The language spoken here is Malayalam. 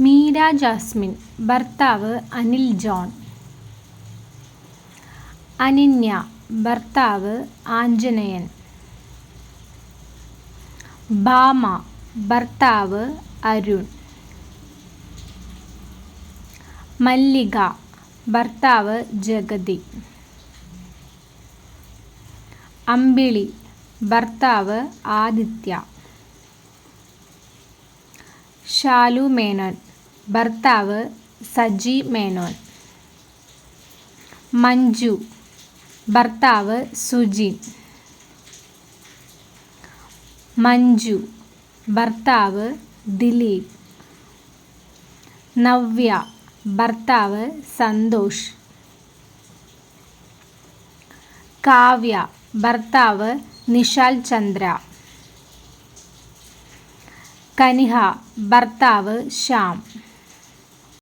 മീര ജാസ്മിൻ ഭർത്താവ് അനിൽ ജോൺ. അനിന്യ ഭർത്താവ് ആഞ്ജനേയൻ. ഭാമ ഭർത്താവ് അരുൺ. മല്ലിക ഭർത്താവ് ജഗതി. അമ്പിളി ഭർത്താവ് ആദിത്യ. ഷാലു മേനോൻ. ഭർത്താവ് സജി മേനോൻ. മഞ്ജു. ഭർത്താവ് സുജിൻ. മഞ്ജു. ഭർത്താവ് ദിലീപ്. നവ്യ. ഭർത്താവ് സന്തോഷ്. കാവ്യ. ഭർത്താവ് നിഷാൽ ചന്ദ്ര. കനിഹ. ഭർത്താവ് ശ്യാം.